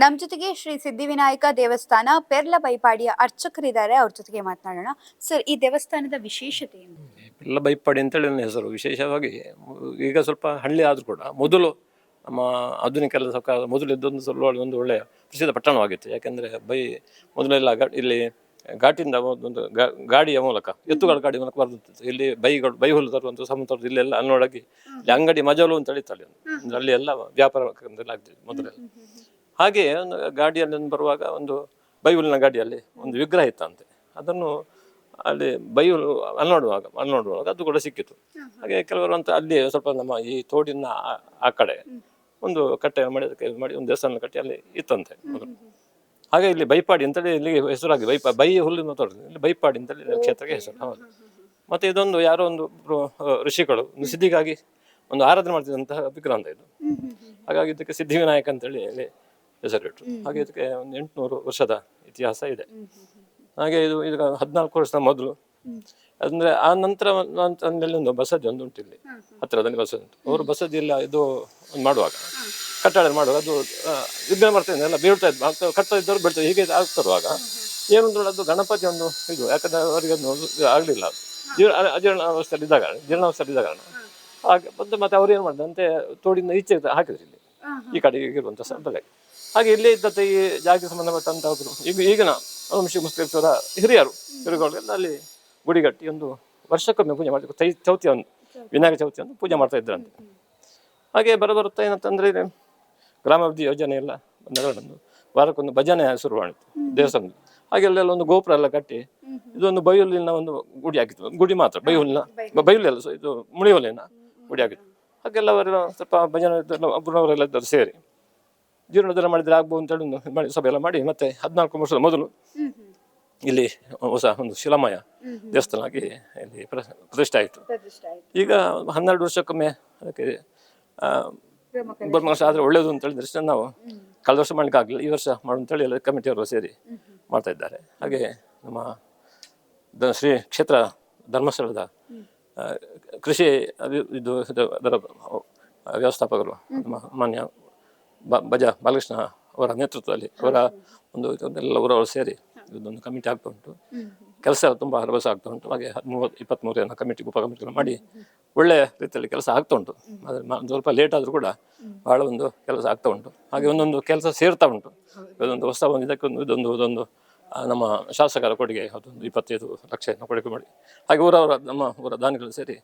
ನಮ್ ಜೊತೆಗೆ ಶ್ರೀ ಸಿದ್ಧಿವಿನಾಯಕ ದೇವಸ್ಥಾನ ಪೆರ್ಲ ಬೈಪಾಡಿಯ ಅರ್ಚಕರಿದ್ದಾರೆ. ಅವ್ರ ಜೊತೆಗೆ ಮಾತನಾಡೋಣ. ಸರ್ ಈ ದೇವಸ್ಥಾನದ ವಿಶೇಷತೆ ಏನು? ಪೆರ್ಲ ಬೈಪಾಡಿ ಅಂತೇಳಿ ನನ್ನ ಹೆಸರು. ವಿಶೇಷವಾಗಿ ಈಗ ಸ್ವಲ್ಪ ಹಳ್ಳಿ ಆದರೂ ಕೂಡ ಮೊದಲು ನಮ್ಮ ಆಧುನಿಕ ಎಲ್ಲ ಮೊದಲು ಇದ್ದೊಂದು ಸ್ವಲ್ಪ ಒಂದು ಒಳ್ಳೆಯ ಪ್ರಸಿದ್ಧ ಪಟ್ಟಣವಾಗಿತ್ತು ಯಾಕೆಂದರೆ ಬೈ ಮೊದಲೆಲ್ಲ ಗಾ ಇಲ್ಲಿ ಘಾಟಿಂದ ಒಂದು ಗಾಡಿಯ ಮೂಲಕ ಎತ್ತುಗಳ ಗಾಡಿ ಮೂಲಕ ಬರ್ತಿತ್ತು ಇಲ್ಲಿ ಬೈಗಳು ಬೈ ಹುಲ್ಲು ತರುವಂಥ ಸಮುದ್ರ ಇಲ್ಲೆಲ್ಲ ಅಲ್ಲಿ ಇಲ್ಲಿ ಅಂಗಡಿ ಮಜಲು ಅಂತ ಹೇಳಿತ್ತು ಅಲ್ಲಿ. ಅಲ್ಲಿ ಎಲ್ಲ ವ್ಯಾಪಾರ ಆಗ್ತಿತ್ತು ಮೊದಲೆಲ್ಲ. ಹಾಗೆ ಒಂದು ಗಾಡಿಯಲ್ಲಿ ಒಂದು ಬರುವಾಗ ಒಂದು ಬೈಬಲ್ನ ಗಾಡಿಯಲ್ಲಿ ಒಂದು ವಿಗ್ರಹ ಇತ್ತಂತೆ. ಅದನ್ನು ಅಲ್ಲಿ ಬೈಬಲ್ ಅಲ್ಲಿ ನೋಡುವಾಗ ಅಲ್ಲಿ ನೋಡುವಾಗ ಅದು ಕೂಡ ಸಿಕ್ಕಿತು. ಹಾಗೆ ಕೆಲವರು ಅಂತ ಅಲ್ಲಿ ಸ್ವಲ್ಪ ನಮ್ಮ ಈ ತೋಡಿನ ಆ- ಕಡೆ ಒಂದು ಕಟ್ಟೆ ಮಾಡಿ ಅದಕ್ಕೆ ಮಾಡಿ ಒಂದು ದೇವಸ್ಥಾನ ಕಟ್ಟಿ ಅಲ್ಲಿ ಇತ್ತಂತೆ ಹಾಗೆ ಇಲ್ಲಿ ಬೈಪಾಡಿ ಅಂತೇಳಿ ಇಲ್ಲಿಗೆ ಹೆಸರಾಗಿ ಬೈಪಾ ಬೈ ಹುಲ್ಲಿನ ತೋಟದ ಇಲ್ಲಿ ಬೈಪಾಡಿ ಅಂತೇಳಿ ಕ್ಷೇತ್ರಕ್ಕೆ ಹೆಸರು ಹೌದು. ಮತ್ತೆ ಇದೊಂದು ಯಾರೋ ಒಂದು ಋಷಿಗಳು ಒಂದು ಸಿದ್ಧಿಗಾಗಿ ಒಂದು ಆರಾಧನೆ ಮಾಡ್ತಿದ್ದಂತಹ ವಿಗ್ರಹ ಅಂತ ಇದು. ಹಾಗಾಗಿ ಇದಕ್ಕೆ ಸಿದ್ಧಿವಿನಾಯಕ ಅಂತೇಳಿ ಇಲ್ಲಿ ಹೆಸರಿಟ್ರು ಹಾಗೆ ಇದಕ್ಕೆ ಒಂದು ಎಂಟುನೂರು ವರ್ಷದ ಇತಿಹಾಸ ಇದೆ. ಹಾಗೆ ಇದು ಈಗ ಹದಿನಾಲ್ಕು ವರ್ಷದ ಮೊದಲು. ಅಂದ್ರೆ ಆ ನಂತರ ಒಂದು ಒಂದು ಬಸದಿ ಒಂದು ಉಂಟು ಇಲ್ಲಿ. ಹತ್ತಿರದಲ್ಲಿ ಬಸದಿ ಉಂಟು. ಅವರು ಬಸದಿ ಇಲ್ಲ ಇದು ಒಂದು ಮಾಡುವಾಗ. ಕಟ್ಟಡ ಮಾಡುವಾಗ ಅದು ವಿಘ್ನ ಬರ್ತದೆ ಎಲ್ಲ ಬೀಳ್ತಾ ಇದ್ದು ಕಟ್ತಾ ಇದ್ದವ್ರು ಬೀಳ್ತಾರೆ ಹೀಗೆ ಆಗ್ತಿರುವಾಗ ಏನಂದ್ರೆ ಅದು ಗಣಪತಿ ಒಂದು ಇದು ಯಾಕಂದ್ರೆ ಅವರಿಗೆ ಒಂದು ಆಗಲಿಲ್ಲ ಅದು. ಜೀರ್ಣ ಅಜೀರ್ಣ ಅವಸ್ಥೆಯಲ್ಲಿ ಇದ್ದಾಗ ಜೀರ್ಣಾವಸ್ಥೆಯಲ್ಲಿ ಇದ್ದಾಗ ಹಾಗೆ ಮತ್ತೆ ಮತ್ತೆ ಅವ್ರು ಏನು ಮಾಡಿದಂತೆ ತೋಡಿನ ಈಚೆ ಹಾಕಿದ್ರು ಇಲ್ಲಿ. ಈ ಕಡೆ ಇರುವಂಥ ಸ್ಥಳದಲ್ಲಿ ಹಾಗೆ ಇಲ್ಲೇ ಇದ್ದಂಥ ಈ ಜಾಗಕ್ಕೆ ಸಂಬಂಧಪಟ್ಟಂತಹ ಒಬ್ರು ಈಗ ಈಗಿನ ವಂಶಿ ಮುಸ್ಲಿಮ್ಸರ ಹಿರಿಯರು ಹಿರಿಯರುಗಳೆಲ್ಲ ಅಲ್ಲಿ ಗುಡಿಗಟ್ಟಿ ಒಂದು ವರ್ಷಕ್ಕೊಮ್ಮೆ ಪೂಜೆ ಮಾಡ್ತಾರೆ ಚೈ ಚೌತಿ ಒಂದು ವಿನಾಯಕ ಚೌತಿ ಒಂದು ಪೂಜೆ ಮಾಡ್ತಾ ಇದ್ರಂತೆ. ಹಾಗೆ ಬರಬರುತ್ತಾ ಏನಂತಂದ್ರೆ ಇಲ್ಲಿ ಗ್ರಾಮಾಭಿವೃದ್ಧಿ ಯೋಜನೆ ಎಲ್ಲ ನೆರವನ್ನು ವಾರಕ್ಕೊಂದು ಭಜನೆ ಶುರು ಮಾಡಿತ್ತು ದೇವಸ್ಥಾನದ ಹಾಗೆ ಅಲ್ಲೆಲ್ಲ ಒಂದು ಗೋಪುರ ಎಲ್ಲ ಕಟ್ಟಿ ಇದೊಂದು ಬೈಹುಲ್ಲಿನ ಒಂದು ಗುಡಿ ಆಗಿತ್ತು ಗುಡಿ ಮಾತ್ರ ಬೈಹುಲ್ಲಿನ ಬೈಹುಲ್ಲ ಸೊ ಇದು ಮುಳಿಹುಲ್ಲಿನ ಗುಡಿ ಆಗಿತ್ತು ಹಾಗೆಲ್ಲ ಅವರೆಲ್ಲ ಸ್ವಲ್ಪ ಭಜನೆ ಒಬ್ಬರವರೆಲ್ಲ ಇದ್ದರು ಸೇರಿ. ಜೀರ್ಣೋದ್ಧಾರ ಮಾಡಿದ್ರೆ ಆಗ್ಬೋದು ಅಂತ ಹೇಳಿ ಮಾಡಿ ಸಭೆ ಎಲ್ಲ ಮಾಡಿ ಮತ್ತೆ ಹದಿನಾಲ್ಕು ವರ್ಷದ ಮೊದಲು ಇಲ್ಲಿ ಹೊಸ ಒಂದು ಶಿಲಾಮಯ ದೇವಸ್ಥಾನ ಆಗಿ ಇಲ್ಲಿ ಪ್ರ- ಪ್ರತಿಷ್ಠೆ ಆಯಿತು. ಈಗ ಹನ್ನೆರಡು ವರ್ಷಕ್ಕೊಮ್ಮೆ ಅದಕ್ಕೆ ಬರ್ಮ ವರ್ಷ ಆದರೆ ಒಳ್ಳೆಯದು ಅಂತ ಹೇಳಿದ್ರೆ ಅಷ್ಟೇ ನಾವು ಕಳೆದ ವರ್ಷ ಮಾಡ್ಲಿಕ್ಕೆ ಆಗಲಿಲ್ಲ ಈ ವರ್ಷ ಮಾಡು ಅಂತೇಳಿ ಎಲ್ಲ ಕಮಿಟಿಯವರು ಸೇರಿ ಮಾಡ್ತಾ ಇದ್ದಾರೆ. ಹಾಗೆ ನಮ್ಮ ಶ್ರೀ ಕ್ಷೇತ್ರ ಧರ್ಮಸ್ಥಳದ ಕೃಷಿ ಇದು ಅದರ ವ್ಯವಸ್ಥಾಪಕರು ನಮ್ಮ ಮಾನ್ಯ ಬ ಬಜ ಬಾಲಕೃಷ್ಣ ಅವರ ನೇತೃತ್ವದಲ್ಲಿ ಅವರ ಒಂದು ಎಲ್ಲ ಊರವರು ಸೇರಿ ಇದೊಂದು ಕಮಿಟಿ ಆಗ್ತಾ ಉಂಟು. ಕೆಲಸ ತುಂಬ ಹರಭಸ ಆಗ್ತಾ ಉಂಟು. ಹಾಗೆ ಮೂವತ್ತು ಇಪ್ಪತ್ತ್ಮೂರು ಜನ ಕಮಿಟಿ ಉಪ ಕಮಿಟಿಗಳು ಮಾಡಿ ಒಳ್ಳೆಯ ರೀತಿಯಲ್ಲಿ ಕೆಲಸ ಆಗ್ತಾ ಉಂಟು. ಆದರೆ ಸ್ವಲ್ಪ ಲೇಟ್ ಆದರೂ ಕೂಡ ಭಾಳ ಒಂದು ಕೆಲಸ ಆಗ್ತಾ ಉಂಟು. ಹಾಗೆ ಒಂದೊಂದು ಕೆಲಸ ಸೇರ್ತಾ ಉಂಟು. ಇದೊಂದು ಹೊಸ ಒಂದು ಇದಕ್ಕೊಂದು ಇದೊಂದು ಇದೊಂದು ನಮ್ಮ ಶಾಸಕರ ಕೊಡುಗೆ, ಅದೊಂದು ಇಪ್ಪತ್ತೈದು ಲಕ್ಷವನ್ನು ಕೊಡುಗೆ ಮಾಡಿ. ಹಾಗೆ ಊರವರ, ನಮ್ಮ ಊರ ದಾನಿಗಳು ಸೇರಿ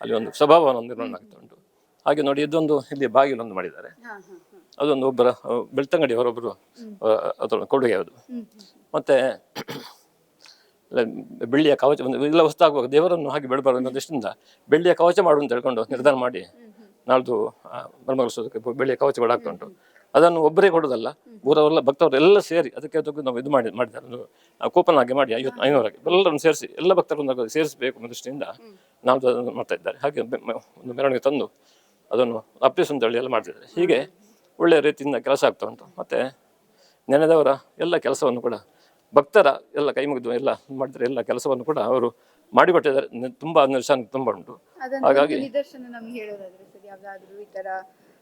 ಅಲ್ಲಿ ಒಂದು ಸಭಾಭವನ ನಿರ್ಮಾಣ ಆಗ್ತಾ ಉಂಟು. ಹಾಗೆ ನೋಡಿ, ಇದೊಂದು ಇಲ್ಲಿ ಬಾಗಿಲೊಂದು ಮಾಡಿದ್ದಾರೆ. ಅದೊಂದು ಒಬ್ಬರ ಬೆಳ್ತಂಗಡಿ ಅವರೊಬ್ಬರು ಅದರ ಕೊಡುಗೆ ಅದು. ಮತ್ತೆ ಬೆಳ್ಳಿಯ ಕವಚ ಒಂದು ಇಲ್ಲ ಹೊಸ್ತಾಗುವಾಗ ದೇವರನ್ನು ಹಾಗೆ ಬೆಳಬಾರ್ದು ಅನ್ನೋ ದೃಷ್ಟಿಯಿಂದ ಬೆಳ್ಳಿಯ ಕವಚ ಮಾಡು ಅಂತ ಹೇಳ್ಕೊಂಡು ನಿರ್ಧಾರ ಮಾಡಿ ನಾಳ್ದು ಬ್ರಹ್ಮಕಲಸೋದಕ್ಕೆ ಬೆಳ್ಳಿಯ ಕವಚ ಆಗ್ತಾ ಉಂಟು ಅದನ್ನು ಒಬ್ಬರೇ ಕೊಡೋದಲ್ಲ ಊರವರೆಲ್ಲ ಭಕ್ತವರೆಲ್ಲ ಸೇರಿ ಅದಕ್ಕೆ ಅದಕ್ಕೆ ನಾವು ಇದು ಮಾಡಿ ಮಾಡಿದ್ದಾರೆ. ಒಂದು ಕೂಪನ್ ಆಗಿ ಮಾಡಿ ಐವತ್ತು ಐನೂರಾಗಿ ಎಲ್ಲರನ್ನು ಸೇರಿಸಿ ಎಲ್ಲ ಭಕ್ತರನ್ನು ಸೇರಿಸಬೇಕು ಅನ್ನೋ ದೃಷ್ಟಿಯಿಂದ ನಾವು ಅದನ್ನು ಮಾಡ್ತಾ ಇದ್ದಾರೆ. ಹಾಗೆ ಒಂದು ಮೆರವಣಿಗೆ ತಂದು ಅದನ್ನು ಅಪ್ಪಿಸ್ ಅಂತ ಹೇಳಿ ಎಲ್ಲ ಮಾಡ್ತಿದ್ದಾರೆ. ಹೀಗೆ ಒಳ್ಳೆಯ ರೀತಿಯಿಂದ ಕೆಲಸ ಆಗ್ತಾ ಉಂಟು. ಮತ್ತು ನೆನೆದವರ ಎಲ್ಲ ಕೆಲಸವನ್ನು ಕೂಡ ಭಕ್ತರ ಎಲ್ಲ ಕೈ ಮುಗಿದು ಎಲ್ಲ ಮಾಡಿದರೆ ಎಲ್ಲ ಕೆಲಸವನ್ನು ಕೂಡ ಅವರು ಮಾಡಿಕೊಟ್ಟಿದ್ದಾರೆ. ತುಂಬ ತುಂಬಾ ನಿದರ್ಶನ ತುಂಬ ಉಂಟು. ಹಾಗಾಗಿ ಒಂದು ನಿದರ್ಶನ ನಮ್ಗೆ ಹೇಳೋದಾದ್ರೆ ಸರ್ ಯಾವ್ದಾದ್ರು ಈ ತರ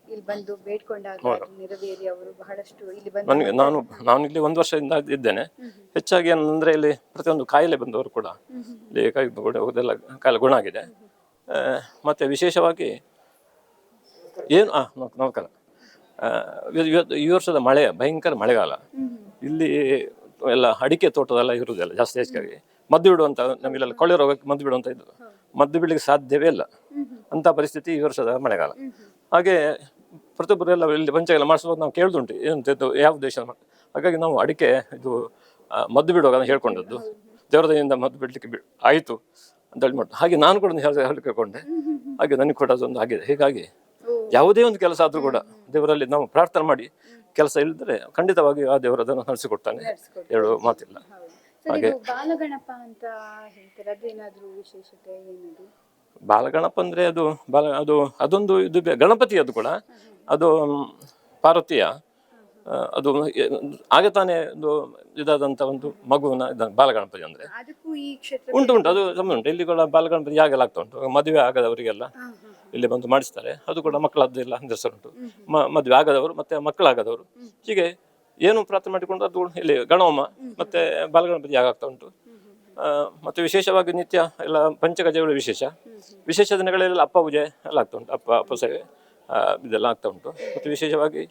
ಇಲ್ಲಿ ಬಂದು ಬೇಡ್ಕೊಂಡಾಗ ಅದು ನೆರವೇರಿ ಅವರು ಬಹಳಷ್ಟು ಇಲ್ಲಿ ಬಂದು ನನಗೆ ನಾನು ನಾನು ಇಲ್ಲಿ ಒಂದು ವರ್ಷದಿಂದ ಇದ್ದೇನೆ. ಹೆಚ್ಚಾಗಿ ಏನಂದ್ರೆ ಇಲ್ಲಿ ಪ್ರತಿಯೊಂದು ಕಾಯಿಲೆ ಬಂದವರು ಕೂಡ ಇಲ್ಲಿ ಕೈ ಗುಣ ಕಾಯಿಲೆ ಗುಣ ಆಗಿದೆ. ಆ, ಮತ್ತೆ ವಿಶೇಷವಾಗಿ ಏನು ಆ ನಮ- ನಮಸ್ಕಾರ. ಇವತ್ತು ಈ ವರ್ಷದ ಮಳೆ ಭಯಂಕರ ಮಳೆಗಾಲ. ಇಲ್ಲಿ ಎಲ್ಲ ಅಡಿಕೆ ತೋಟದೆಲ್ಲ ಇರುವುದಿಲ್ಲ ಜಾಸ್ತಿ ಹೆಚ್ಚಾಗಿ. ಮದ್ದು ಬಿಡುವಂತ ನಮಗೆಲ್ಲ ಕೊಳೆ ರೋಗಕ್ಕೆ ಮದ್ದು ಬಿಡುವಂತ ಇದ್ದು ಮದ್ದು ಬಿಡಲಿಕ್ಕೆ ಸಾಧ್ಯವೇ ಇಲ್ಲ. ಅಂತ ಪರಿಸ್ಥಿತಿ ಈ ವರ್ಷದ ಮಳೆಗಾಲ. ಹಾಗೆ ಪ್ರತಿಯೊಬ್ಬರೆಲ್ಲ ಇಲ್ಲಿ ಪಂಚಾಯತ್ ಮಾಡಿಸ್ಬೋದು ನಾವು ಕೇಳ್ದುಂಟು ಏನಂತ ಇದು ಯಾವ ದೇಶ ಹಾಗಾಗಿ ನಾವು ಅಡಿಕೆ ಇದು ಮದ್ದು ಬಿಡುವಾಗ ಹೇಳ್ಕೊಂಡದ್ದು. ದೇವರದಿಂದ ಮದ್ದು ಬಿಡಲಿಕ್ಕೆ ಬಿ ಆಯಿತು ಅಂತ ಹೇಳಿ ಮಾಡ್ತು ಹಾಗೆ ನಾನು ಕೂಡ ಹೇಳಿ ಕೇಳ್ಕೊಂಡೆ ಹಾಗೆ ನನಗೆ ಕೂಡ ಅದೊಂದು ಆಗಿದೆ. ಹೀಗಾಗಿ ಯಾವುದೇ ಒಂದು ಕೆಲಸ ಆದರೂ ಕೂಡ ದೇವರಲ್ಲಿ ನಾವು ಪ್ರಾರ್ಥನೆ ಮಾಡಿ ಕೆಲಸ ಇಲ್ಲದ್ರೆ ಖಂಡಿತವಾಗಿ ಆ ದೇವರು ಅದನ್ನು ನಡೆಸಿಕೊಡ್ತಾನೆ ಹೇಳುವ ಮಾತಿಲ್ಲ. ಹಾಗೆ ಬಾಲಗಣಪ ಅಂತ ಹೇಳ್ತಾರೆ? ಅದೇನಾದ್ರೂ ವಿಶೇಷತೆ ಬಾಲಗಣಪ ಅಂದ್ರೆ ಅದು ಬಾಲ ಅದು ಅದೊಂದು ಇದು ಗಣಪತಿ ಅದು ಕೂಡ. ಅದು ಪಾರ್ವತಿಯ ಅದು ಆಗ ತಾನೇ ಒಂದು ಇದಾದಂಥ ಒಂದು ಮಗುವಿನ ಬಾಲಗಣಪತಿ ಅಂದ್ರೆ. ಉಂಟು ಉಂಟು. ಅದು ಸಂಬಂಧ ಉಂಟು. ಇಲ್ಲಿ ಕೂಡ ಬಾಲಗಣಪತಿ ಯಾಗೆಲ್ಲ ಆಗ್ತಾ ಉಂಟು. ಮದುವೆ ಆಗದವರಿಗೆಲ್ಲ ಇಲ್ಲಿ ಬಂದು ಮಾಡಿಸ್ತಾರೆ. ಅದು ಕೂಡ ಮಕ್ಕಳದ್ದು ಎಲ್ಲ ಹೆಸರುಂಟು ಮದುವೆ ಆಗದವರು ಮತ್ತೆ ಮಕ್ಕಳಾಗದವರು. ಹೀಗೆ ಏನು ಪ್ರಾರ್ಥನೆ ಮಾಡಿಕೊಂಡು ಅದು ಇಲ್ಲಿ ಗಣೋಮ ಮತ್ತೆ ಬಾಲಗಣಪತಿ ಯಾಗಾಗ್ತಾ ಉಂಟು. ಮತ್ತು ವಿಶೇಷವಾಗಿ ನಿತ್ಯ ಎಲ್ಲ ಪಂಚಗಜಗಳು ವಿಶೇಷ. ವಿಶೇಷ ದಿನಗಳಲ್ಲಿ ಅಪ್ಪ ಪೂಜೆ ಎಲ್ಲ ಆಗ್ತಾ ಉಂಟು. ಅಪ್ಪ ಅಪ್ಪ ಸೇವೆ ಇದೆಲ್ಲ ಆಗ್ತಾ ಉಂಟು. ಮತ್ತು ವಿಶೇಷವಾಗಿ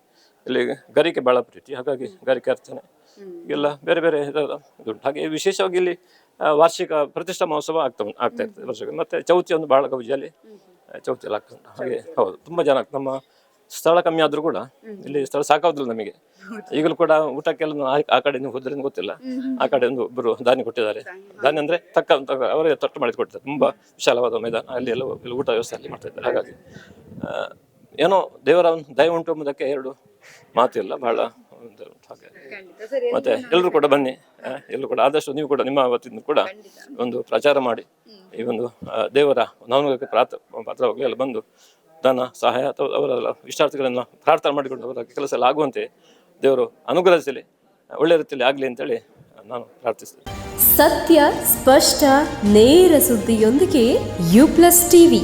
ಇಲ್ಲಿ ಗರಿಕೆ ಬಹಳ ಪ್ರೀತಿ ಹಾಗಾಗಿ ಗರಿಕೆ ಅರ್ಚನೆ. ಎಲ್ಲ ಬೇರೆ ಬೇರೆ ಇದುಂಟು ಹಾಗೆ ವಿಶೇಷವಾಗಿ ಇಲ್ಲಿ ಆ, ವಾರ್ಷಿಕ ಪ್ರತಿಷ್ಠಾ ಮಹೋತ್ಸವ ಆಗ್ತಾ ಉಂಟು ಆಗ್ತಾ ಇರ್ತದೆ ವರ್ಷಕ್ಕೆ. ಮತ್ತೆ ಚೌತಿ ಒಂದು ಬಹಳ ಗೌಜಿಯಲ್ಲಿ ಚೌತಿ ಎಲ್ಲ ಆಗ್ತಾ ಉಂಟು. ಹಾಗೆ ಹೌದು ತುಂಬ ಜನ ನಮ್ಮ ಸ್ಥಳ ಕಮ್ಮಿ ಆದ್ರೂ ಕೂಡ ಇಲ್ಲಿ ಸ್ಥಳ ಸಾಕಾಗುದಿಲ್ಲ ನಮಗೆ. ಈಗಲೂ ಕೂಡ ಊಟಕ್ಕೆಲ್ಲ ನಾವು ಆ- ಆ ಕಡೆ ಹೋದ್ರೆ ಗೊತ್ತಿಲ್ಲ. ಆ ಕಡೆ ಒಂದು ಒಬ್ಬರು ದಾನಿ ಕೊಟ್ಟಿದ್ದಾರೆ. ದಾನಿ ಅಂದ್ರೆ ತಕ್ಕ ತಕ್ಕ ಅವರೇ ತಟ್ಟು ಮಾಡಿ ಕೊಟ್ಟಿದ್ದಾರೆ ತುಂಬಾ ವಿಶಾಲವಾದ ಮೈದಾನ. ಅಲ್ಲಿ ಎಲ್ಲ ಊಟ ವ್ಯವಸ್ಥೆ ಅಲ್ಲಿ ಮಾಡ್ತಾ ಇದ್ದಾರೆ. ಹಾಗಾಗಿ ಆ, ಏನೋ ದೇವರ ಒಂದು ದಯ ಉಂಟು ಎಂಬುದಕ್ಕೆ ಎರಡು ಮಾತಿಲ್ಲ ಬಹಳ ಒಂದು ಹಾಗೆ. ಮತ್ತೆ ಎಲ್ಲರೂ ಕೂಡ ಬನ್ನಿ. ಎಲ್ಲರೂ ಕೂಡ ಆದಷ್ಟು ನೀವು ಕೂಡ ನಿಮ್ಮ ವತಿಯಿಂದ ಕೂಡ ಒಂದು ಪ್ರಚಾರ ಮಾಡಿ. ಈ ಒಂದು ದೇವರ ನಾನು ಪ್ರಾರ್ಥ ಪಾತ್ರವಾಗಲಿ ಎಲ್ಲ ಬಂದು ಧನ ಸಹಾಯ ಅಥವಾ ಅವರೆಲ್ಲ ಇಷ್ಟಾರ್ಥಗಳನ್ನು ಪ್ರಾರ್ಥನೆ ಮಾಡಿಕೊಂಡು ಅವರ ಕೆಲಸ ಎಲ್ಲ ಆಗುವಂತೆ ದೇವರು ಅನುಗ್ರಹಿಸಲಿ ಒಳ್ಳೆ ರೀತಿಯಲ್ಲಿ ಆಗಲಿ ಅಂತೇಳಿ ನಾನು ಪ್ರಾರ್ಥಿಸ್ತೇನೆ. ಸತ್ಯ ಸ್ಪಷ್ಟ ನೇರ ಸುದ್ದಿಯೊಂದಿಗೆ ಯು ಪ್ಲಸ್ ಟಿವಿ.